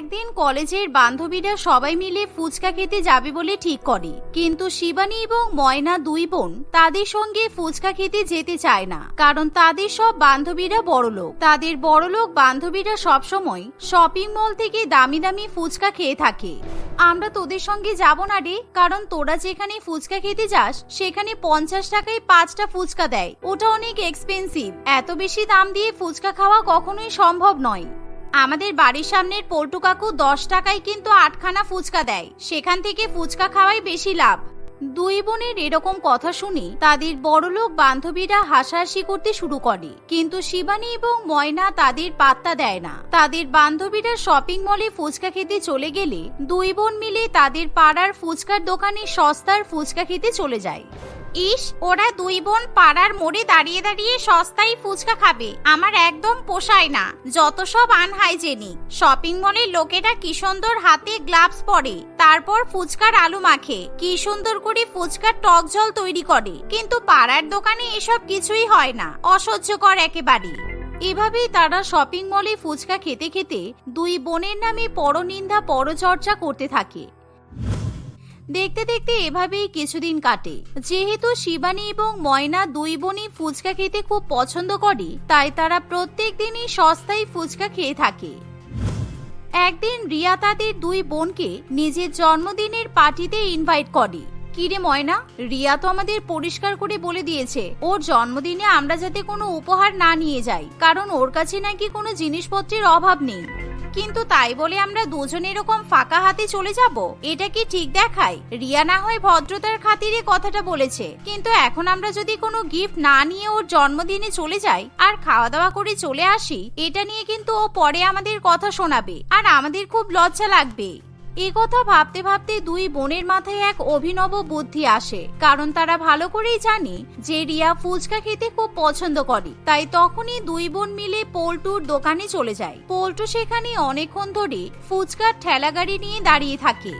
একদিন কলেজের বান্ধবীরা সবাই মিলে ফুচকা খেতে যাবে বলে ঠিক করে। কিন্তু শিবানী এবং ময়না দুই বোন তাদের সঙ্গে ফুচকা খেতে যেতে চায় না, কারণ তাদের সব বান্ধবীরা বড়লোক। তাদের বড়লোক বান্ধবীরা সবসময় শপিং মল থেকে দামি দামি ফুচকা খেয়ে থাকে। আমরা তোদের সঙ্গে যাব না রে, কারণ তোরা যেখানে ফুচকা খেতে যাস, সেখানে পঞ্চাশ টাকায় পাঁচটা ফুচকা দেয়। ওটা অনেক এক্সপেন্সিভ এত বেশি দাম দিয়ে ফুচকা খাওয়া কখনোই সম্ভব নয়। আমাদের বাড়ির সামনের পল্টু কাকু দশ টাকায় কিন্তু আটখানা ফুচকা দেয়। সেখান থেকে ফুচকা খাওয়াই বেশি লাভ। দুই বোনের এরকম কথা শুনে তাদের বড়লোক বান্ধবীরা হাসাহাসি করতে শুরু করে। কিন্তু শিবানী এবং ময়না তাদের পাত্তা দেয় না। তাদের বান্ধবীরা শপিং মলে ফুচকা খেতে চলে গেলে দুই বোন মিলে তাদের পাড়ার ফুচকার দোকানে সস্তার ফুচকা খেতে চলে যায়। ইস, ওরা দুই বোন পাড়ার মোড়ে দাঁড়িয়ে দাঁড়িয়ে সস্তায় ফুচকা খাবে। আমার একদম পোষায় না। যত সব আনহাইজেনিক। শপিং মলের লোকেরা কি সুন্দর হাতে গ্লাভস পরে। তারপর ফুচকার আলু মাখে। কি সুন্দর করে ফুচকার টক জল তৈরি করে। কিন্তু পাড়ার দোকানে এসব কিছুই হয় না। অসহ্যকর একেবারে। এভাবেই তারা শপিং মলে ফুচকা খেতে খেতে দুই বোনের নামে পরনিন্দা পরচর্চা করতে থাকে। দেখতে দেখতে এভাবেই কিছুদিন কাটে। যেহেতু শিবানী এবং ময়না দুই বোনই ফুচকা খেতে খুব পছন্দ করে, তাই তারা প্রত্যেক দিনই সস্তায় ফুচকা খেয়ে থাকে। একদিন রিয়া তাদের দুই বোনকে নিজের জন্মদিনের পার্টিতে ইনভাইট করে। কিরে ময়না, রিয়া তো আমাদের পরিষ্কার করে বলে দিয়েছে, ওর জন্মদিনে আমরা যাতে কোনো উপহার না নিয়ে যাই, কারণ ওর কাছে নাকি কোনো জিনিসপত্রের অভাব নেই। কিন্তু তাই বলে আমরা দুজন এরকম ফাঁকা হাতে চলে যাব? এটা কি ঠিক দেখায়? রিয়া না হয় ভদ্রতার খাতিরে কথাটা বলেছে। কিন্তু এখন আমরা যদি কোনো গিফট না নিয়ে ওর জন্মদিনে চলে যাই আর খাওয়া দাওয়া করে চলে আসি, এটা নিয়ে কিন্তু ও পরে আমাদের কথা শোনাবে। আর আমাদের খুব লজ্জা লাগবে। এ কথা ভাবতে ভাবতে দুই বোনের মাথায় এক অভিনব বুদ্ধি আসে। কারণ তারা ভালো করেই জানে যে রিয়া ফুচকা খেতে খুব পছন্দ করে। তাই তখনই দুই বোন মিলে পোল্টুর দোকানে চলে যায়। পোল্টু সেখানে অনেকক্ষণ ধরে ফুচকার ঠেলা গাড়ি নিয়ে দাঁড়িয়ে থাকে।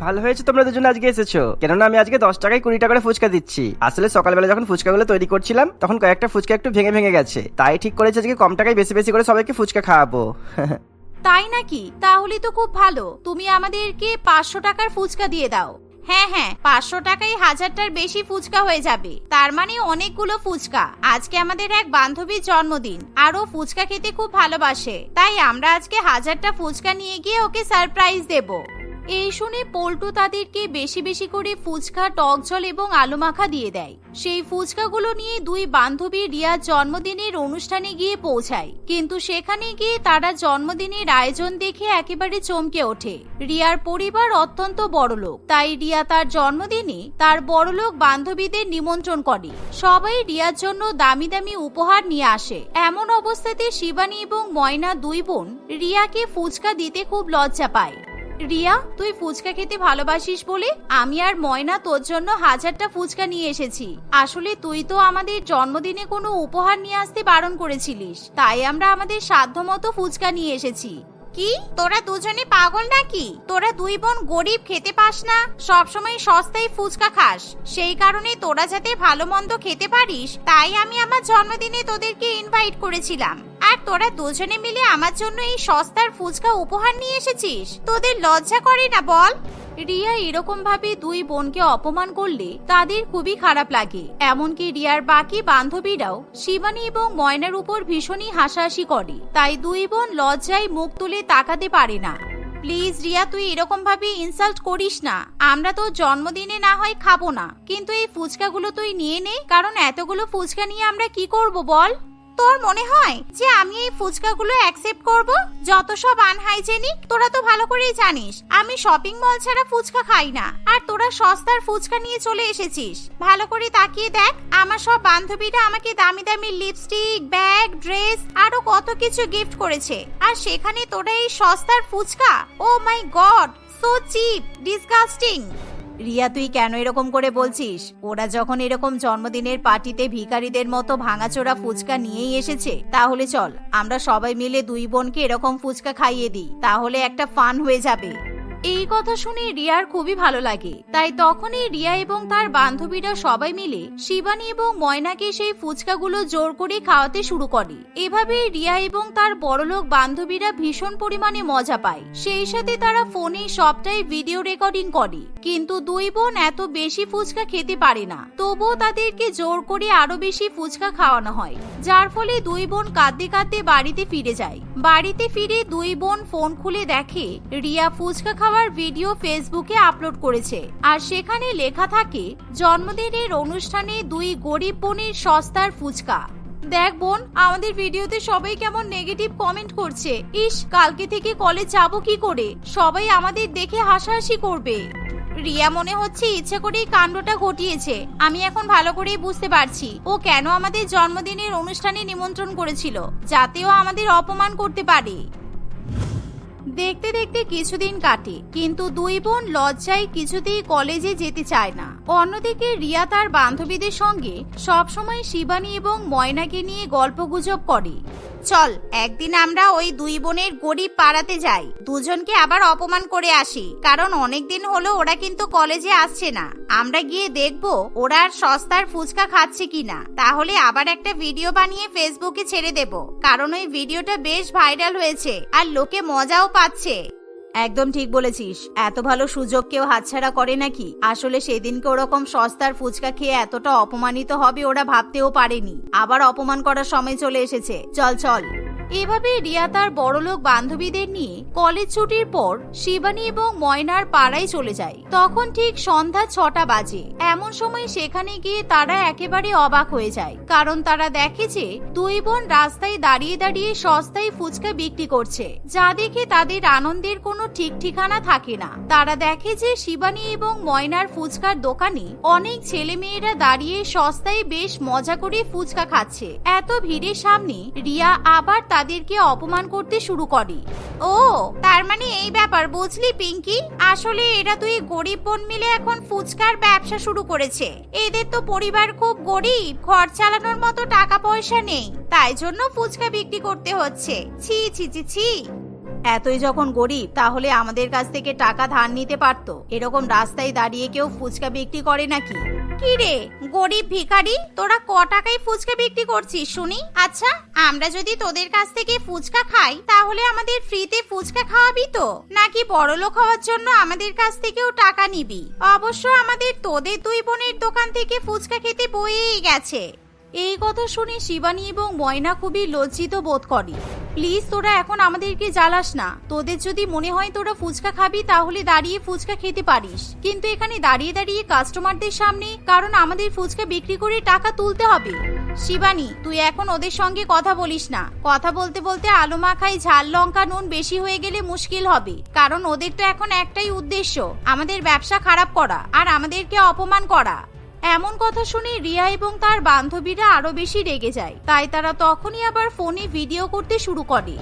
ভালো হয়েছে তোমরা দুজন আজকে এসেছ। কেননা আমি আজকে দশ টাকায় কুড়ি টাকা করে ফুচকা দিচ্ছি। আসলে সকালবেলা যখন ফুচকাগুলো তৈরি করছিলাম, তখন কয়েকটা ফুচকা একটু ভেঙে ভেঙে গেছে। তাই ঠিক করেছে আজকে কম টাকায় বেশি বেশি করে সবাইকে ফুচকা খাওয়াবো। তাই নাকি? তাহলে তো খুব ভালো। তুমি আমাদেরকে পাঁচশো টাকার ফুচকা দিয়ে দাও। হ্যাঁ হ্যাঁ পাঁচশো টাকায় হাজারটার বেশি ফুচকা হয়ে যাবে। তার মানে অনেকগুলো ফুচকা। আজকে আমাদের এক বান্ধবীর জন্মদিন, আর ও ফুচকা খেতে খুব ভালোবাসে। তাই আমরা আজকে হাজারটা ফুচকা নিয়ে গিয়ে ওকে সারপ্রাইজ দেব। এই শুনে পল্টু তাদেরকে বেশি বেশি করে ফুচকা, টক জল এবং আলু মাখা দিয়ে দেয়। সেই ফুচকাগুলো নিয়ে দুই বান্ধবী রিয়ার জন্মদিনের অনুষ্ঠানে গিয়ে পৌঁছায়। কিন্তু সেখানে গিয়ে তারা জন্মদিনের আয়োজন দেখে একেবারে চমকে ওঠে। রিয়ার পরিবার অত্যন্ত বড়লোক। তাই রিয়া তার জন্মদিনে তার বড়লোক বান্ধবীদের নিমন্ত্রণ করে। সবাই রিয়ার জন্য দামি দামি উপহার নিয়ে আসে। এমন অবস্থাতে শিবানী এবং ময়না দুই বোন রিয়াকে ফুচকা দিতে খুব লজ্জা পায়। রিয়া, তুই ফুচকা খেতে ভালোবাসিস বলে আমি আর ময়না তোর জন্য হাজারটা ফুচকা নিয়ে এসেছি। আসলে তুই তো আমাদের জন্মদিনে কোনো উপহার নিয়ে আসতে বারণ করেছিলিস। তাই আমরা আমাদের সাধ্যমতো ফুচকা নিয়ে এসেছি। কি? তোরা দুজনে পাগল নাকি? তোরা দুই বোন গরিব খেতে পাস না। সবসময় সস্তায় ফুচকা খাস। সেই কারণে তোরা যাতে ভালো মন্দ খেতে পারিস, তাই আমি আমার জন্মদিনে তোদেরকে ইনভাইট করেছিলাম। আর তোরা দুজনে মিলে আমার জন্য এই সস্তার ফুচকা উপহার নিয়ে এসেছিস। তোদের লজ্জা করে না বল? রিয়া এরকম ভাবে দুই বোনকে অপমান করলে তাদের খুবই খারাপ লাগে। এমনকি রিয়ার বাকি বান্ধবীরাও শিবানী এবং ময়নার উপর ভীষণই হাসাহাসি করে। তাই দুই বোন লজ্জায় মুখ তুলে তাকাতে পারে না। প্লিজ রিয়া, তুই এরকম ভাবে ইনসাল্ট করিস না। আমরা তো জন্মদিনে না হয় খাব না। কিন্তু এই ফুচকাগুলো তুই নিয়ে নে, কারণ এতগুলো ফুচকা নিয়ে আমরা কি করব বল? তোর মনে হয় যে আমি এই ফুচকাগুলো অ্যাকসেপ্ট করব? যত সব আনহাইজেনিক তোরা তো ভালো করেই জানিস, আমি শপিং মল ছাড়া ফুচকা খাই না। আর তোরা সস্তার ফুচকা নিয়ে চলে এসেছিস। ভালো করে তাকিয়ে দেখ, আমার সব বান্ধবীরা আমাকে দামি দামি লিপস্টিক ব্যাগ ড্রেস আরও কত কিছু গিফট করেছে। আর সেখানে তোরা এই সস্তার ফুচকা? ও my god so cheap disgusting Riya, তুই কেন এরকম করে বলছিস? ওরা যখন এরকম জন্মদিনের পার্টিতে ভিখারিদের মতো ভাঙাচোরা ফুচকা নিয়েই এসেছে, তাহলে চল, আমরা সবাই মিলে দুই বোনকে এরকম ফুচকা খাইয়ে দিই, তাহলে একটা ফান হয়ে যাবে। এই কথা শুনে রিয়ার খুবই ভালো লাগে। তাই তখনই রিয়া এবং তার বান্ধবীরা সবাই মিলে শিবানী এবং ময়নাকে সেই ফুচকাগুলো জোর করে খাওয়াতে শুরু করে। এভাবে রিয়া এবং তার বড়লোক বান্ধবীরা ভীষণ পরিমাণে মজা পায়। সেই সাথে তারা ফোনে সবটাই ভিডিও রেকর্ডিং করে। কিন্তু দুই বোন এত বেশি ফুচকা খেতে পারে না। তবুও তাদেরকে জোর করে আরও বেশি ফুচকা খাওয়ানো হয়। যার ফলে দুই বোন কাঁদতে কাঁদতে বাড়িতে ফিরে যায়। বাড়িতে ফিরে দুই বোন ফোন খুলে দেখে রিয়া ফুচকা খাওয়ার ভিডিও ফেসবুকে আপলোড করেছে। আর সেখানে লেখা থাকে, জন্মদিনের অনুষ্ঠানে দুই গরিব বোনের সস্তার ফুচকা। দেখ বোন, আমাদের ভিডিওতে সবাই কেমন নেগেটিভ কমেন্ট করছে। ইস, কালকে থেকে কলেজ যাব কি করে? সবাই আমাদের দেখে হাসাহাসি করবে। রিয়া মনে হচ্ছে ইচ্ছে করেই কাণ্ডটা ঘটিয়েছে। আমি এখন ভালো করেই বুঝতে পারছি। ও কেন আমাদের জন্মদিনের অনুষ্ঠানে নিমন্ত্রণ করেছিল যাতেও আমাদের অপমান করতে পারে। দেখতে দেখতে কিছুদিন কাটে, কিন্তু দুই বোন লজ্জায় কিছুতেই কলেজে যেতে চায় না। অন্যদিকে রিয়া তার বান্ধবীদের সঙ্গে সবসময় শিবানী এবং ময়নাকে নিয়ে গল্পগুজব করে। চল, একদিন আমরা ওই দুই বোনের গরিব পাড়াতে যাই। দুজনকে আবার অপমান করে আসি, কারণ অনেকদিন হলো ওরা কিন্তু কলেজে আসছে না। আমরা গিয়ে দেখব ওরা আর সস্তার ফুচকা খাচ্ছে কিনা। তাহলে আবার একটা ভিডিও বানিয়ে ফেসবুকে ছেড়ে দেব, কারণ ওই ভিডিওটা বেশ ভাইরাল হয়েছে, আর লোকে মজাও পাচ্ছে। একদম ঠিক বলেছিস। এত ভালো সুযোগ কেউ হাতছাড়া করে নাকি? আসলে সেদিনকে ওরকম সস্তার ফুচকা খেয়ে এতটা অপমানিত হবে ওরা ভাবতেও পারেনি। আবার অপমান করার সময় চলে এসেছে। চল চল। এভাবে রিয়া তার বড়লোক বান্ধবীদের নিয়ে কলেজ ছুটির পর শিবানী এবং ময়নার পাড়ায় চলে যায়। তখন ঠিক সন্ধ্যা ছটা বাজে। এমন সময় সেখানে গিয়ে তারা একেবারে অবাক হয়ে যায়। কারণ তারা দেখে যে দুই বোন রাস্তায় দাঁড়িয়ে দাঁড়িয়ে সস্তায় ফুচকা বিক্রি করছে। যা দেখে তাদের আনন্দের কোনো ঠিক ঠিকানা থাকে না। তারা দেখে যে শিবানী এবং ময়নার ফুচকার দোকানে অনেক ছেলে মেয়েরা দাঁড়িয়ে সস্তায় বেশ মজা করে ফুচকা খাচ্ছে। এত ভিড়ের সামনে রিয়া আবার তাদেরকে অপমান করতে শুরু করে। ও, তার মানে এই ব্যাপার, বুঝলি পিঙ্কি? আসলে এরা তুই গরিব বোন মিলে এখন ফুচকার ব্যবসা শুরু করেছে। এদের তো পরিবার খুব গরিব, ঘর চালানোর মতো টাকা পয়সা নেই। তাই জন্য ফুচকা বিক্রি করতে হচ্ছে। ছি ছি ছি ছি। এতই যখন গরিব, তাহলে আমাদের কাছ থেকে টাকা ধার নিতে পারতো। এরকম রাস্তায় দাঁড়িয়ে কেউ ফুচকা বিক্রি করে নাকি? কি রে, গরিব ভিখারি, তোরা ক টাকায় ফুচকা বিক্রি করছিস শুনি? আচ্ছা আমরা যদি তোদের কাছ থেকে ফুচকা খাই, তাহলে আমাদের ফ্রিতে ফুচকা খাওয়াবি তো? নাকি বড়লোক হওয়ার জন্য আমাদের কাছ থেকেও টাকা নিবি? অবশ্য আমাদের তোদের দুই বোনের দোকান থেকে ফুচকা খেতে বয়েই গেছে। এই কথা শুনে শিবানী এবং ময়না খুবই লজ্জিত বোধ করে। প্লিজ, তোরা এখন আমাদেরকে জ্বালাস না। তোদের যদি মনে হয় তোরা ফুচকা খাবি, তাহলে দাঁড়িয়ে ফুচকা খেতে পারিস। কিন্তু এখানে দাঁড়িয়ে দাঁড়িয়ে কাস্টমারদের সামনে, কারণ আমাদের ফুচকা বিক্রি করে টাকা তুলতে হবে। শিবানী, তুই এখন ওদের সঙ্গে কথা বলিস না। কথা বলতে বলতে আলু মাখাই, ঝাল, লঙ্কা, নুন বেশি হয়ে গেলে মুশকিল হবে। কারণ ওদের তো এখন একটাই উদ্দেশ্য, আমাদের ব্যবসা খারাপ করা, আর আমাদেরকে অপমান করা। এমন কথা শুনে রিয়া এবং তার বান্ধবীরা আরও বেশি রেগে যায়। তাই তারা তখনই আবার ফোনে ভিডিও করতে শুরু করে।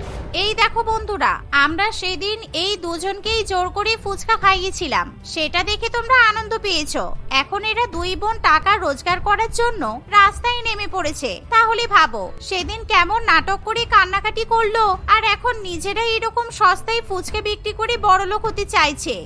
এই দেখো বন্ধুরা, আমরা সেদিন এই দুজনকেই জোর করে ফুচকা খাইয়েছিলাম। সেটা দেখে তোমরা আনন্দ পেয়েছ। এখন এরা দুই বোন টাকা রোজগার করার জন্য রাস্তায় নেমে পড়েছে। তাহলে ভাবো, সেদিন কেমন নাটক করে কান্নাকাটি করল, আর এখন নিজেরাই এরকম সস্তায় ফুচকা বিক্রি করে বড়লোক হতে চাইছে।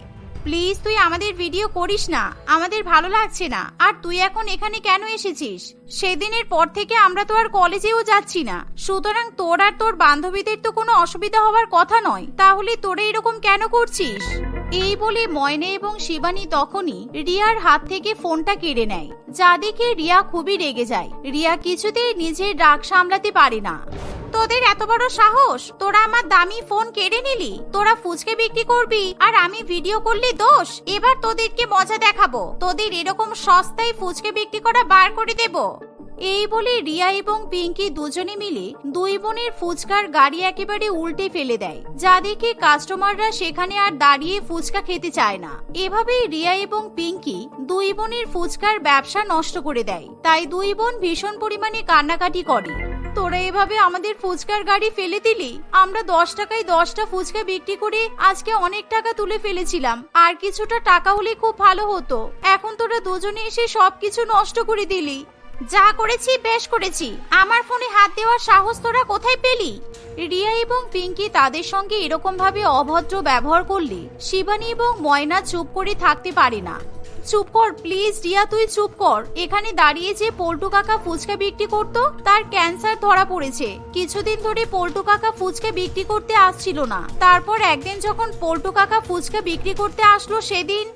প্লিজ তুই আমাদের ভিডিও করিস না। আমাদের ভালো লাগছে না। আর তুই এখন এখানে কেন এসেছিস? সেদিনের পর থেকে আমরা তো আর কলেজেও যাচ্ছি না। সুতরাং তোর আর তোর বান্ধবীদের তো কোনো অসুবিধা হওয়ার কথা নয়। তাহলে তোরা এরকম কেন করছিস? এই বলে ময়না এবং শিবানী তখনই রিয়ার হাত থেকে ফোনটা কেড়ে নেয়। যা দেখে রিয়া খুবই রেগে যায়। রিয়া কিছুতেই নিজের রাগ সামলাতে পারে না। তোদের এত বড় সাহস? তোরা আমার দামি ফোন কেড়ে নিলি? তোরা ফুচকে বিক্রি করবি? আর আমি ভিডিও করলে দোষ? এবার তোদেরকে মজা দেখাবো। তোদের এরকম সস্তায় ফুচকে বিক্রি করা বার করে দেব। এই বলে রিয়া এবং পিঙ্কি দুজনে মিলে দুই বোনের ফুচকার গাড়ি একেবারে উল্টে ফেলে দেয়। যা দেখে কাস্টমাররা সেখানে আর দাঁড়িয়ে ফুচকা খেতে চায় না। এভাবেই রিয়া এবং পিঙ্কি দুই বোনের ফুচকার ব্যবসা নষ্ট করে দেয়। তাই দুই বোন ভীষণ পরিমাণে কান্নাকাটি করে। তোরা এভাবে আমাদের ফুচকার গাড়ি ফেলে দিলি? আমরা দশ টাকায় দশটা ফুচকা বিক্রি করে আজকে অনেক টাকা তুলে ফেলেছিলাম। আর কিছুটা টাকা হলে খুব ভালো হতো। এখন তোরা দুজনে এসে সবকিছু নষ্ট করে দিলি। যা করেছি, বেশ করেছি। আমার ফোনে হাত দেওয়ার সাহস তোরা কোথায় পেলি? রিয়া এবং পিঙ্কি তাদের সঙ্গে এরকম ভাবে অভদ্র ব্যবহার করলে শিবানী এবং ময়না চুপ করে থাকতে পারে না। চুপ কর, প্লিজ রিয়া, তুই চুপ কর। এখানে দাঁড়িয়ে যে পল্টু কাকা ফুচকা বিক্রি করতো, তার ক্যান্সার ধরা পড়েছে। কিছুদিন ধরে পল্টু কাকা ফুচকা বিক্রি করতে আসছিল না। তারপর একদিন যখন পল্টু কাকা ফুচকা বিক্রি করতে আসলো, সেদিন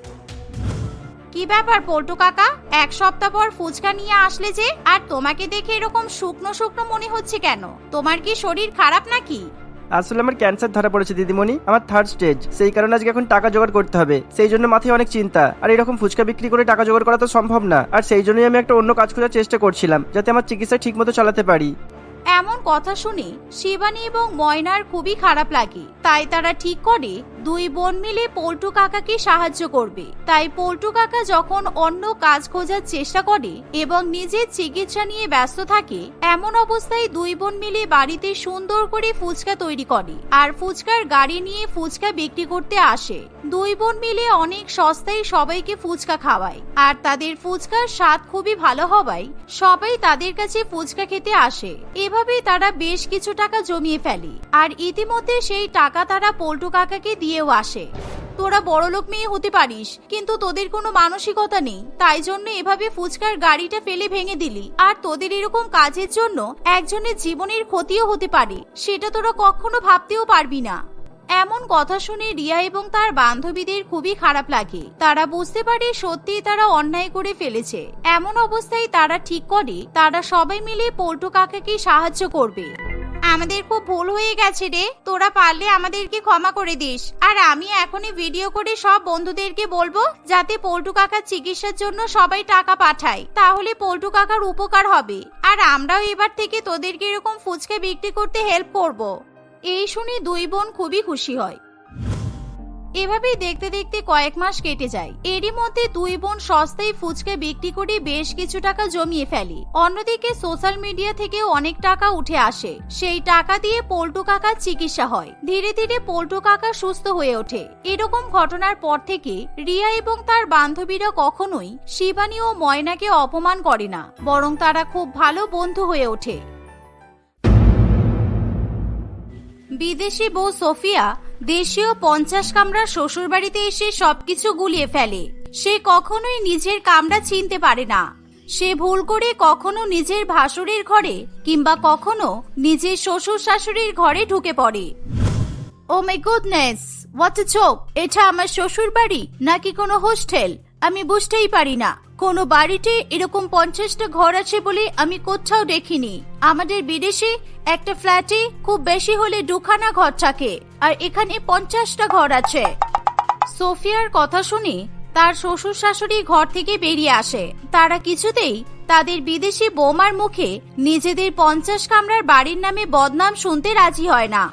কি ব্যাপার পল্টু কাকা? এক সপ্তাহ পর ফুচকা নিয়ে আসলে যে, আর তোমাকে দেখে এরকম শুকনো শুকনো মনে হচ্ছে কেন? তোমার কি শরীর খারাপ নাকি? আসলে আমার ক্যান্সার ধরা পড়েছে দিদিমণি, আমার থার্ড স্টেজ সেই কারণে আজকে এখন টাকা জোগাড় করতে হবে। সেই জন্য মাথায় অনেক চিন্তা, আর এরকম ফুচকা বিক্রি করে টাকা জোগাড় করা তো সম্ভব না। আর সেই জন্যই আমি একটা অন্য কাজ খোঁজার চেষ্টা করছিলাম, যাতে আমার চিকিৎসা ঠিক মতো চালাতে পারি। এমন কথা শুনে শিবানী এবং ময়নার খুবই খারাপ লাগে। তাই তারা ঠিক করে দুই বোন মিলে পল্টু কাকাকে সাহায্য করবে। তাই পল্টু কাকা যখন অন্য কাজ খোঁজার চেষ্টা করে এবং নিজের চিকিৎসা নিয়ে ব্যস্ত থাকে, এমন অবস্থায় দুই বোন মিলে বাড়িতে সুন্দর করে ফুচকা তৈরি করে আর ফুচকার গাড়ি নিয়ে ফুচকা বিক্রি করতে আসে। দুই বোন মিলে অনেক সস্তায় সবাইকে ফুচকা খাওয়ায় আর তাদের ফুচকার স্বাদ খুবই ভালো হওয়ায় সবাই তাদের কাছে ফুচকা খেতে আসে। এভাবে তারা বেশ কিছু টাকা জমিয়ে ফেলে। আর ইতিমধ্যে সেই টাকা তারা পল্টু কাকাকে দিয়েও আসে। তোরা বড়লোক মেয়ে হতে পারিস, কিন্তু তোদের কোনো মানসিকতা নেই। তাই জন্য এভাবে ফুচকার গাড়িটা ফেলে ভেঙে দিলি। আর তোদের এরকম কাজের জন্য একজনের জীবনের ক্ষতিও হতে পারে। সেটা তোরা কখনো ভাবতেও পারবি না। এমন কথা শুনে রিয়া এবং তার বান্ধবীদের খুবই খারাপ লাগে। তারা বুঝতে পারে সত্যি তারা অন্যায় করে ফেলেছে। এমন অবস্থায় তারা ঠিক করে, তারা সবাই মিলে পল্টু কাকাকে সাহায্য করবে। আমাদের খুব ভুল হয়ে গেছে রে। তোরা পারলে আমাদেরকে ক্ষমা করে দিস। আর আমি এখনই ভিডিও করে সব বন্ধুদেরকে বলব, যাতে পল্টু কাকার চিকিৎসার জন্য সবাই টাকা পাঠায়। তাহলে পল্টু কাকার উপকার হবে। আর আমরাও এবার থেকে তোদেরকে এরকম ফুচকা বিক্রি করতে হেল্প করব। এই শুনে দুই বোন খুবই খুশি হয়। এভাবেই দেখতে দেখতে কয়েক মাস কেটে যায়। এরই মধ্যে দুই বোন সস্তায় ফুচকে বিক্রি করে বেশ কিছু টাকা জমিয়ে ফেলে। অন্যদিকে সোশ্যাল মিডিয়া থেকে অনেক টাকা উঠে আসে। সেই টাকা দিয়ে পল্টু কাকার চিকিৎসা হয়। ধীরে ধীরে পল্টু কাকা সুস্থ হয়ে ওঠে। এরকম ঘটনার পর থেকে রিয়া এবং তার বান্ধবীরা কখনোই শিবানী ও ময়নাকে অপমান করে না। বরং তারা খুব ভালো বন্ধু হয়ে ওঠে। বিদেশি বউ সোফিয়া দেশীয় পঞ্চাশ কামরা শ্বশুর বাড়িতে এসে সবকিছু গুলিয়ে ফেলে। সে কখনোই নিজের কামরা চিনতে পারে না। সে ভুল করে কখনো নিজের ভাসুরের ঘরে কিংবা কখনো নিজের শ্বশুর শাশুড়ির ঘরে ঢুকে পড়ে। ও মাই গুডনেস হোয়াট এটা আমার শ্বশুর বাড়ি নাকি কোনো হোস্টেল আমি বুঝতেই পারি না। কোনো বাড়িতে এরকম পঞ্চাশটা ঘর আছে বলে আমি কোথাও দেখিনি। আমাদের বিদেশে একটা ফ্ল্যাটে খুব বেশি হলে দুখানা ঘর থাকে, আর এখানে পঞ্চাশটা ঘর আছে। সোফিয়ার কথা শুনে তার শ্বশুর শাশুড়ি ঘর থেকে বেরিয়ে আসে। তারা কিছুতেই তাদের বিদেশি বৌমার মুখে নিজেদের পঞ্চাশ কামরার বাড়ির নামে বদনাম শুনতে রাজি হয় না।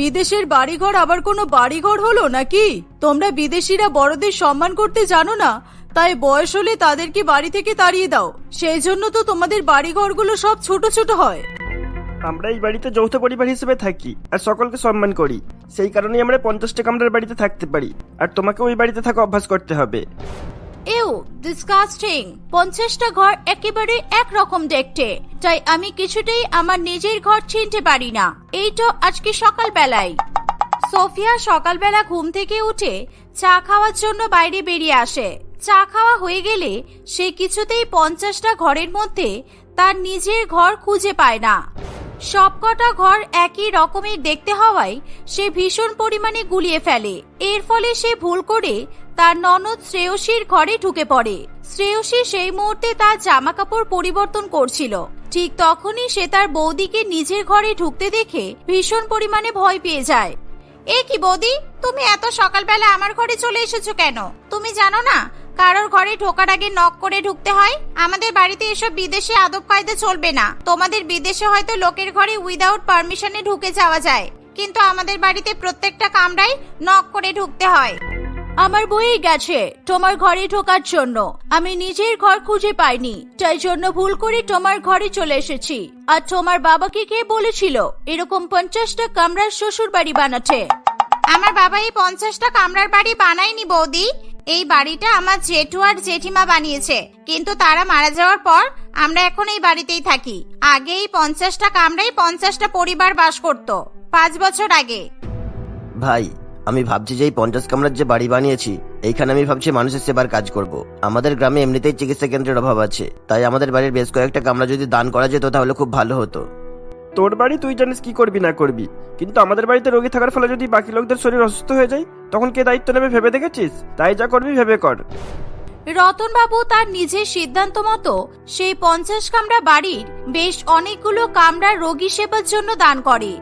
বিদেশের বাড়িঘর আবার কোনো বাড়িঘর হলো নাকি? তোমরা বিদেশিরা বড়দের সম্মান করতে জানো না? তাই বয়স হলে তাদেরকে বাড়ি থেকে তাড়িয়ে দাও। সেই জন্য তো তোমাদের বাড়ি বাড়িঘরগুলো সব ছোট ছোট হয়। আমরা এই বাড়িতে যৌথ পরিবার হিসেবে থাকি আর সকলকে সম্মান করি। সেই কারণেই আমরা পঞ্চাশটা কামরার বাড়িতে থাকতে পারি। আর তোমাকে ওই বাড়িতে থাকা অভ্যাস করতে হবে। এও ডিসকাস্টিং পঞ্চাশটা ঘর একেবারে একরকম দেখতে। তাই আমি কিছুতেই আমার নিজের ঘর চিনতে পারি না। এই তো আজকে সকালবেলায়। সোফিয়া সকালবেলা ঘুম থেকে উঠে চা খাওয়ার জন্য বাইরে বেরিয়ে আসে। চা খাওয়া হয়ে গেলে সে কিছুতেই পঞ্চাশটা ঘরের মধ্যে তার নিজের ঘর খুঁজে পায় না। সবকটা ঘর একই রকমের দেখতে হওয়ায় সে ভীষণ পরিমাণে গুলিয়ে ফেলে। এর ফলে সে ভুল করে তার ননদ শ্রেয়সীর ঘরে ঢুকে পড়ে। শ্রেয়সী সেই মুহূর্তে তার জামা কাপড় পরিবর্তন করছিল। ঠিক তখনই সে তার বৌদিকে নিজের ঘরে ঢুকতে দেখে ভীষণ পরিমাণে ভয় পেয়ে যায়। এ কি বৌদি? তুমি এত সকালবেলা আমার ঘরে চলে এসেছ কেন? তুমি জানো না কারোর ঘরে ঢোকার আগে নক করে ঢুকতে হয়? আমাদের বাড়িতে এসব বিদেশে আদব কায়দা চলবে না। তোমাদের বিদেশে হয়তো লোকের ঘরে উইদাউট পারমিশনে ঢুকে যাওয়া যায়। কিন্তু আমাদের বাড়িতে প্রত্যেকটা কামরায় নক করে ঢুকতে হয়। আমার বই গেছে তোমার ঘরে ঢোকার জন্য। আমি নিজের ঘর খুঁজে পাইনি তাই জন্য ভুল করে তোমার ঘরে চলে এসেছি। আর তোমার বাবাকে কে বলেছিল এরকম পঞ্চাশটা কামরার শ্বশুর বাড়ি বানাতে? আমার বাবা এই পঞ্চাশটা কামরার বাড়ি বানায়নি বৌদি। এই বাড়িটা আমার জেঠু আর জেঠিমা বানিয়েছে কিন্তু তারা মারা যাওয়ার পর আমরা এখন এই বাড়িতেই থাকি। আগে এই পঞ্চাশটা কামরায় পঞ্চাশটা পরিবার বাস করত পাঁচ বছর আগে। ভাই আমি ভাবছি যে এই পঞ্চাশ কামরার যে বাড়ি বানিয়েছি এইখানে আমি ভাবছি মানুষের সেবার কাজ করব। আমাদের গ্রামে এমনিতেই চিকিৎসা কেন্দ্রের অভাব আছে তাই আমাদের বাড়ির বেশ কয়েকটা কামরা যদি দান করা যেত তাহলে খুব ভালো হতো। তোর বাড়ি তুই জানিস কি করবি না করবি কিন্তু আমাদের বাড়িতে রোগী থাকার ফলে যদি বাকি লোকদের শরীর অসুস্থ হয়ে যায় তখন কে দায়িত্ব নেবে ভেবে দেখেছিস? তাই যা করবি ভেবে কর। রতনবাবু তার নিজের সিদ্ধান্ত মতো সেই পঞ্চাশ কামরা বাড়ির বেশ অনেকগুলো কামরা রোগী সেবার জন্য দান করে।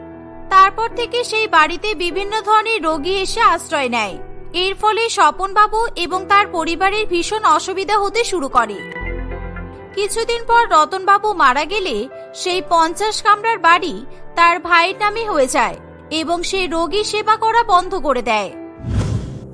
তারপর থেকে সেই বাড়িতে বিভিন্ন ধরনের রোগী এসে আশ্রয় নেয়। এর ফলে স্বপনবাবু এবং তার পরিবারের ভীষণ অসুবিধা হতে শুরু করে। কিছুদিন পর রতনবাবু মারা গেলে সেই পঞ্চাশ কামরার বাড়ি তার ভাইয়ের নামে হয়ে যায় এবং সে রোগী সেবা করা বন্ধ করে দেয়।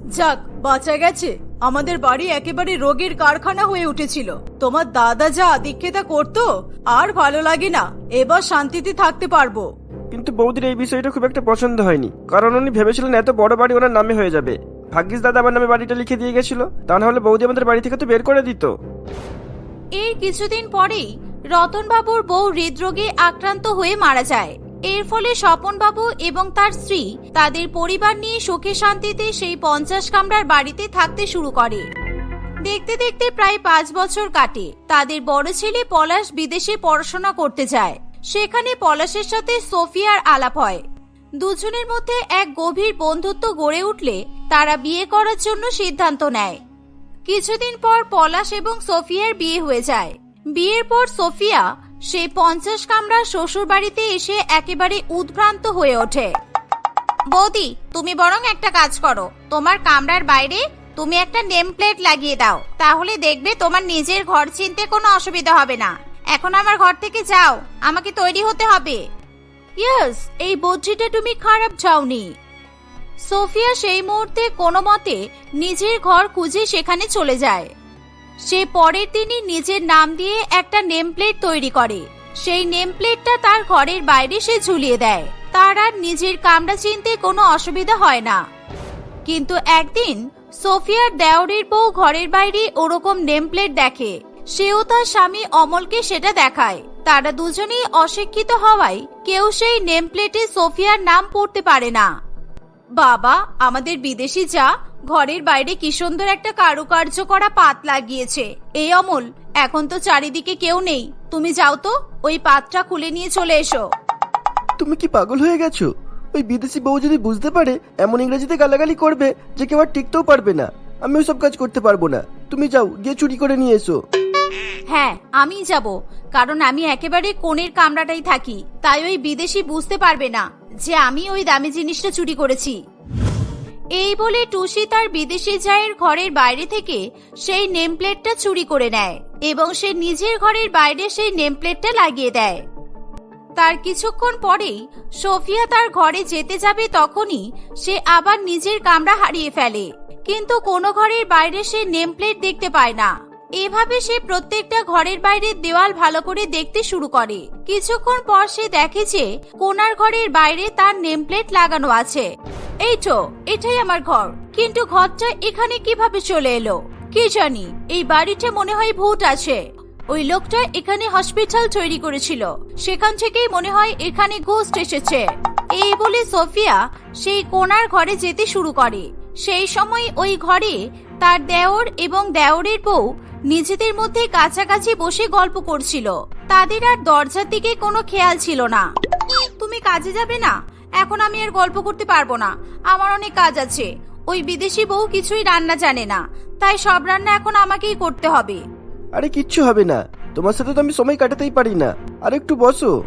যাক, বাঁচা গেছে। আমাদের বাড়ি একেবারে রোগের কারখানা হয়ে উঠেছিল। তোমার দাদা যা আদিক্ষেতা করতো, আর ভালো লাগে না। এবার শান্তিতে থাকতে পারব। কিন্তু বৌদির এই বিষয়টা খুব একটা পছন্দ হয়নি। কারণ উনি ভেবেছিলেন এত বড় বাড়ি ওনার নামে হয়ে যাবে। ভাগ্যিস দাদা আমার নামে বাড়িটা লিখে দিয়ে গেছিল। তা না হলে বৌদি আমাদের বাড়ি থেকে তো বের করে দিত। এর কিছুদিন পরেই রতনবাবুর বউ হৃদরোগে আক্রান্ত হয়ে মারা যায়। এর ফলে স্বপনবাবু এবং তার স্ত্রী তাদের পরিবার নিয়ে সুখে শান্তিতে সেই পঞ্চাশ কামরার বাড়িতে থাকতে শুরু করে। দেখতে দেখতে প্রায় পাঁচ বছর কাটে। তাদের বড় ছেলে পলাশ বিদেশে পড়াশোনা করতে যায়। সেখানে পলাশের সাথে সোফিয়ার আলাপ হয়। দুজনের মধ্যে এক গভীর বন্ধুত্ব গড়ে উঠলে তারা বিয়ে করার জন্য সিদ্ধান্ত নেয়। কিছুদিন পর পলাশ এবং সোফিয়ার বিয়ে হয়ে যায়। বিয়ের পর সোফিয়া সেই পঞ্চাশ কামরা শ্বশুর বাড়িতে এসে একেবারে উদ্ভ্রান্ত হয়ে ওঠে। বৌদি, তুমি বরং একটা কাজ করো। তোমার কামরার বাইরে তুমি একটা নেম প্লেট লাগিয়ে দাও। তাহলে দেখবে তোমার নিজের ঘর চিনতে কোনো অসুবিধা হবে না। এখন আমার ঘর থেকে যাও, আমাকে তৈরি হতে হবে। ইয়েস, এই বুদ্ধিটা তুমি খারাপ চাওনি সোফিয়া সেই মুহূর্তে কোনো মতে নিজের ঘর খুঁজে সেখানে চলে যায়। সে পরের দিনই নিজের নাম দিয়ে একটা নেম প্লেট তৈরি করে। সেই নেম প্লেটটা তার ঘরের বাইরে সে ঝুলিয়ে দেয়। তার আর নিজের কামরা চিনতে কোনো অসুবিধা হয় না। কিন্তু একদিন সোফিয়ার দেওরের বউ ঘরের বাইরে ওরকম নেম প্লেট দেখে। সেও তার স্বামী অমলকে সেটা দেখায়। তারা দুজনেই অশিক্ষিত হওয়ায় কেউ সেই নেম প্লেটে সোফিয়ার নাম পড়তে পারে না। বাবা, আমাদের বিদেশি যা, ঘরের বাইরে কি সুন্দর একটা কারুকার্য করা পাত লাগিয়েছে। এই অমল, এখন তো চারিদিকে কেউ নেই। তুমি যাও তো, ওই পাতটা খুলে নিয়ে চলে এসো। তুমি কি পাগল হয়ে গেছো? ওই বিদেশি বউ যদি বুঝতে পারে, এমন ইংরেজিতে গালাগালি করবে যে কেউ আর টিকতেও পারবে না। আমি ওসব কাজ করতে পারব না। তুমি যাও, গিয়ে চুরি করে নিয়ে এসো। হ্যাঁ আমি যাব, কারণ আমি একেবারে কোণের কামরাটাই থাকি, তাই ওই বিদেশি বুঝতে পারবে না যে আমি ওই দামি জিনিসটা চুরি করেছি। এই বলে টুসি তার বিদেশি জায়ের ঘরের বাইরে থেকে সেই নেম প্লেটটা চুরি করে নেয় এবং সে নিজের ঘরের বাইরে সেই নেম প্লেটটা লাগিয়ে দেয়। তার কিছুক্ষণ পরেই সোফিয়া তার ঘরে যেতে যাবে তখনই সে আবার নিজের কামরা হারিয়ে ফেলে, কিন্তু কোনো ঘরের বাইরে সে নেম প্লেট দেখতে পায় না। এভাবে সে প্রত্যেকটা ঘরের বাইরের দেওয়াল ভালো করে দেখতে শুরু করে। কিছুক্ষণ পর সে দেখে যে কোনার ঘরের বাইরে তার নেম প্লেট লাগানো আছে। এই তো, এটাই আমার ঘর। কিন্তু ঘরটা এখানে কীভাবে চলে এলো? কি জানি, এই বাড়িতে মনে হয় ভূত আছে। ওই লোকটা এখানে হসপিটাল তৈরি করেছিল। সেখান থেকেই মনে হয় এখানে গোস্ট এসেছে। এই বলে সোফিয়া সেই কোনার ঘরে যেতে শুরু করে। সেই সময় ওই ঘরে তার দেওর এবং দেওরের বউ নিজেদের মধ্যে কাছাকাছি বসে গল্প করছিল। তাদের আর দরজার দিকে কোনো খেয়াল ছিল না। তুমি কাজে যাবে না? এখন আমি আর গল্প করতে পারব না। আমার অনেক কাজ আছে। ওই বিদেশি বউ কিছুই রান্না জানে না। তাই সব রান্না এখন আমাকেই করতে হবে। আরে কিচ্ছু হবে না। তোমার সাথে তো আমি সময় কাটাতেই পারি না। আর একটু বসো।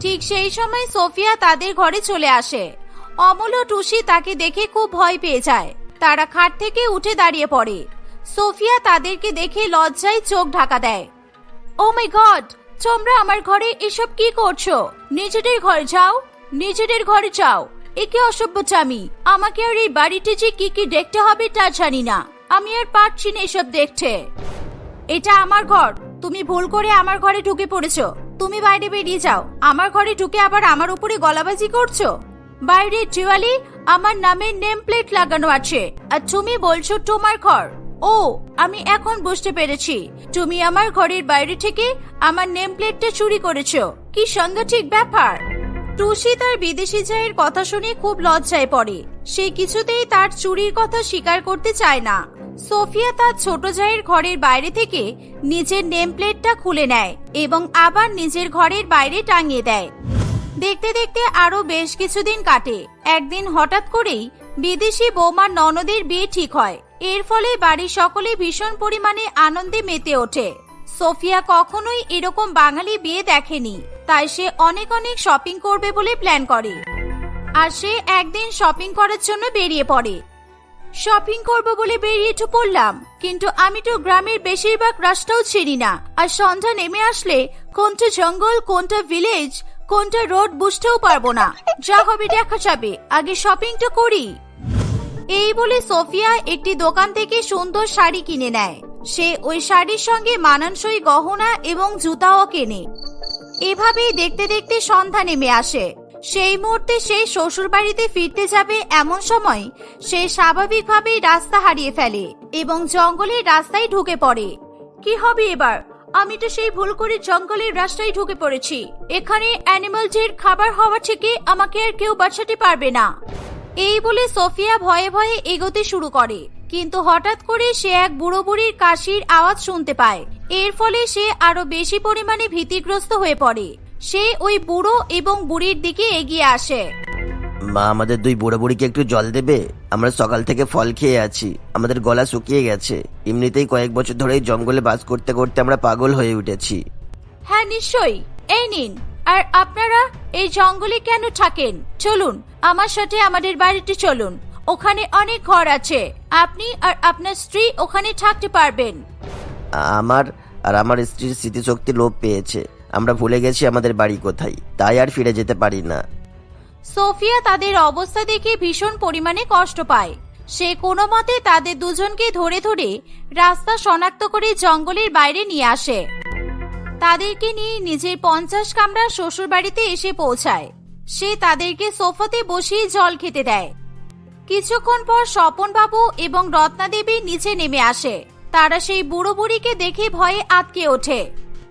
ঠিক সেই সময় সোফিয়া তাদের ঘরে চলে আসে। অমল ও টুসি তাকে দেখে খুব ভয় পেয়ে যায়। তারা খাট থেকে উঠে দাঁড়িয়ে পড়ে। সোফিয়া তাদেরকে দেখে লজ্জায় চোখ ঢাকা দেয়। ও মাই গড তোমরা আমার ঘরে এসব কি করছ? নিজেদের ঘরে যাও, নিজেদের ঘরে যাও। একে অসভ্য চামি আমাকে আর এই বাড়িতে যে কি কি দেখতে হবে তা জানি না। আমি আর পারছি না এসব দেখতে। এটা আমার ঘর, তুমি ভুল করে আমার ঘরে ঢুকে পড়েছো। তুমি বাইরে বেরিয়ে যাও, আমার ঘরে ঢুকে আবার আমার উপরে গলাবাজি করছ? বাইরে জুয়ালি আমার নামে নেম প্লেট লাগানো আছে, আর তুমি বলছো তোমার ঘর। ও, আমি এখন বুঝতে পেরেছি। তুমি আমার ঘরের বাইরে থেকে আমার নেম প্লেটটা চুরি করেছ। কি সাংঘাতিক ব্যাপার। টুসি তার বিদেশি জায়ের কথা শুনে খুব লজ্জায় পড়ে। সে কিছুতেই তার চুরির কথা স্বীকার করতে চায় না। সোফিয়া তার ছোট জায়ের ঘরের বাইরে থেকে নিজের নেম প্লেটটা খুলে নেয় এবং আবার নিজের ঘরের বাইরে টাঙিয়ে দেয়। দেখতে দেখতে আরও বেশ কিছুদিন কাটে। একদিন হঠাৎ করেই বিদেশি বৌমার ননদের বিয়ে ঠিক হয়। এর ফলে বাড়ির সকলে ভীষণ পরিমাণে আনন্দে মেতে ওঠে। সোফিয়া কখনোই এরকম বাঙালি বিয়ে দেখেনি, তাই সে অনেক অনেক শপিং করবে বলে প্ল্যান করে। আর সে একদিন শপিং করার জন্য বেরিয়ে পড়ে। শপিং করব বলে বেরিয়ে তো পড়লাম, কিন্তু আমি তো গ্রামের বেশিরভাগ রাস্তাও চিনি না। আর সন্ধ্যা নেমে আসলে কোনটা জঙ্গল, কোনটা ভিলেজ কোনটা রোড বুঝতেও পারব না। যা হবে দেখা যাবে, আগে শপিংটা করি। এই বলে সোফিয়া একটি দোকান থেকে সুন্দর শাড়ি কিনে নেয়। সে ওই শাড়ির সঙ্গে মানানসই গহনা এবং জুতাও কেনে। এভাবেই দেখতে দেখতে সন্ধ্যা নেমে আসে। সেই মুহূর্তে সে শ্বশুর বাড়িতে ফিরতে যাবে এমন সময় সে স্বাভাবিকভাবেই রাস্তা হারিয়ে ফেলে এবং জঙ্গলের রাস্তায় ঢুকে পড়ে। কি হবে এবার? আমি তো সেই ভুল করে জঙ্গলের রাস্তায় ঢুকে পড়েছি। এখানে অ্যানিমালটির খাবার হওয়া থেকে আমাকে আর কেউ বাঁচাতে পারবে না। এই বলে সোফিয়া ভয়ে ভয়ে এগোতে শুরু করে। কিন্তু হঠাৎ করে সে এক বুড়ো বুড়ির কাশির আওয়াজ শুনতে পায়। এর ফলে সে আরও বেশি পরিমাণে ভীতিগ্রস্ত হয়ে পড়ে। সে ওই বুড়ো এবং বুড়ির দিকে এগিয়ে আসে। মা আমাদের দুই বুড়ো বুড়িকে একটু জল দেবে? আমরা সকাল থেকে ফল খেয়ে আছি। আমাদের গলা শুকিয়ে গেছে। এমনিতেই কয়েক বছর ধরে জঙ্গলে বাস করতে করতে আমরা পাগল হয়ে উঠেছি। হ্যাঁ নিশ্চয়ই। এই নিন। আর আপনারা এই জঙ্গলে কেন থাকেন? চলুন আমার সাথে আমাদের বাড়িতে চলুন। ওখানে অনেক ঘর আছে। আপনি আর আপনার স্ত্রী ওখানে থাকতে পারবেন। আমার আর আমার স্ত্রীর স্মৃতিশক্তি লোপ পেয়েছে। আমরা ভুলে গেছি আমাদের বাড়ি কোথায়। তাই আর ফিরে যেতে পারি না। সোফিয়া তাদের অবস্থা দেখে ভীষণ পরিমাণে কষ্ট পায়। সে কোনো মতে তাদের দুজনকে ধরে ধরে রাস্তা শনাক্ত করে জঙ্গলের বাইরে নিয়ে আসে। তাদেরকে নিয়ে নিজের পঞ্চাশ কামরা শ্বশুর বাড়িতে এসে পৌঁছায়। সে তাদেরকে সোফাতে বসিয়ে জল খেতে দেয়। কিছুক্ষণ পর স্বপন বাবু এবং রত্নাদেবী নিচে নেমে আসে। তারা সেই বুড়ো বুড়িকে দেখে ভয়ে আটকে ওঠে।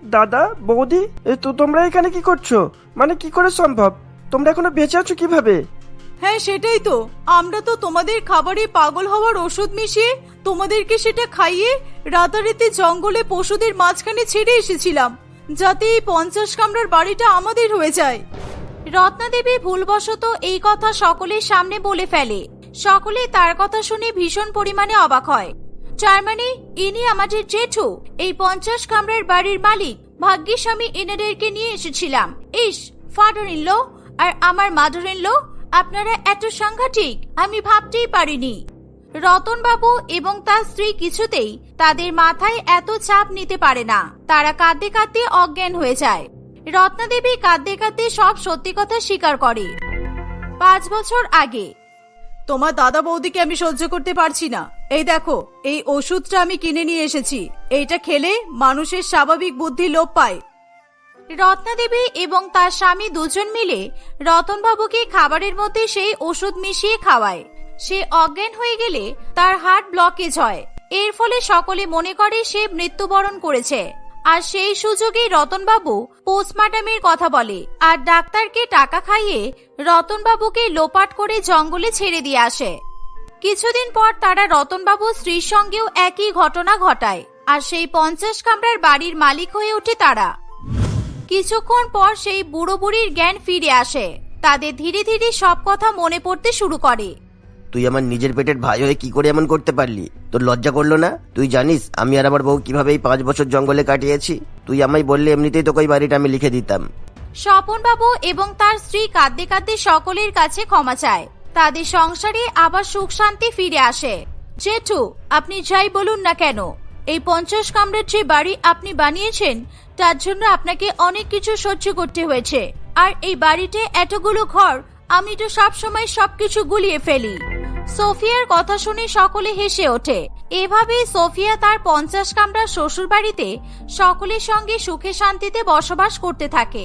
দাদা বৌদি এ তো তোমরা এখানে কি করছ? মানে কি করে সম্ভব? তোমরা এখনও বেঁচে আছো কীভাবে? হ্যাঁ সেটাই তো। আমরা তো তোমাদের খাবারে পাগল হওয়ার ওষুধ মিশিয়ে তোমাদেরকে সেটা খাইয়ে রাতারাতি জঙ্গলে পশুদের মাঝখানে ছেড়ে এসেছিলাম। যাতে এই পঞ্চাশ কামরার বাড়িটা আমাদের হয়ে যায়। রত্নাদেবী ভুলবশত এই কথা সকলের সামনে বলে ফেলে। সকলে তার কথা শুনে ভীষণ পরিমাণে অবাক হয়। যার মানে ইনি আমাদের জেঠু। এই পঞ্চাশ কামরার বাড়ির মালিক ভাগ্যিস আমি এনাদেরকে নিয়ে এসেছিলাম। ইস ফাদার ইনলো আর আমার মাদার ইনলো আপনারা এত সাংঘাতিক, আমি ভাবতেই পারিনি। রতনবাবু এবং তার স্ত্রী কিছুতেই তাদের মাথায় এত চাপ নিতে পারে না। তারা কাঁদতে কাঁদতে অজ্ঞান হয়ে যায়। রত্নাদেবী কাঁদতে কাঁদতে সব সত্যি কথা স্বীকার করে। পাঁচ বছর আগে। তোমার দাদা বৌদিকে আমি সহ্য করতে পারছি না। এই দেখো এই ওষুধটা আমি কিনে নিয়ে এসেছি। এইটা খেলে মানুষের স্বাভাবিক বুদ্ধি লোপ পায়। রত্নাদেবী এবং তার স্বামী দুজন মিলে রতনবাবুকে খাবারের মধ্যে সেই ওষুধ মিশিয়ে খাওয়ায়। সে অজ্ঞান হয়ে গেলে তার হার্ট ব্লকেজ হয়। এর ফলে সকলে মনে করে সে মৃত্যুবরণ করেছে। আর সেই সুযোগে রতনবাবু পোস্টমার্টামের কথা বলে আর ডাক্তারকে টাকা খাইয়ে রতনবাবুকে লোপাট করে জঙ্গলে ছেড়ে দিয়ে আসে। কিছুদিন পর তারা রতনবাবু স্ত্রীর সঙ্গেও একই ঘটনা ঘটায় আর সেই পঞ্চাশ কামরার বাড়ির মালিক হয়ে ওঠে তারা। কিছুক্ষণ পর সেই বুড়ো বুড়ির জ্ঞান ফিরে আসে। তাদের ধীরে ধীরে সব কথা মনে পড়তে শুরু করে। তুই আমার নিজের পেটের ভাই হয়ে কি করে এমন করতে পারলি? তোর লজ্জা করল না? তুই জানিস, আমি আর আমার বউ কীভাবে এই পাঁচ বছর জঙ্গলে কাটিয়েছি? তুই আমায় বললে এমনিতেই তোকে ওই বাড়িটা আমি লিখে দিতাম। স্বপন বাবু এবং তার স্ত্রী কাঁদতে কাঁদতে সকলের কাছে ক্ষমা চায়। তাদের সংসারে আবার সুখ শান্তি ফিরে আসে। জেঠু, আপনি যাই বলুন না কেন, এই পঞ্চাশ কামরার যে বাড়ি আপনি বানিয়েছেন, তার জন্য আপনাকে অনেক কিছু সহ্য করতে হয়েছে। আর এই বাড়িতে এতগুলো ঘর, আমি তো সবসময় সবকিছু গুলিয়ে ফেলি। সোফিয়ার কথা শুনে সকলে হেসে ওঠে। এভাবেই সোফিয়া তার পঞ্চাশ কামরা শ্বশুর বাড়িতে সকলের সঙ্গে সুখে শান্তিতে বসবাস করতে থাকে।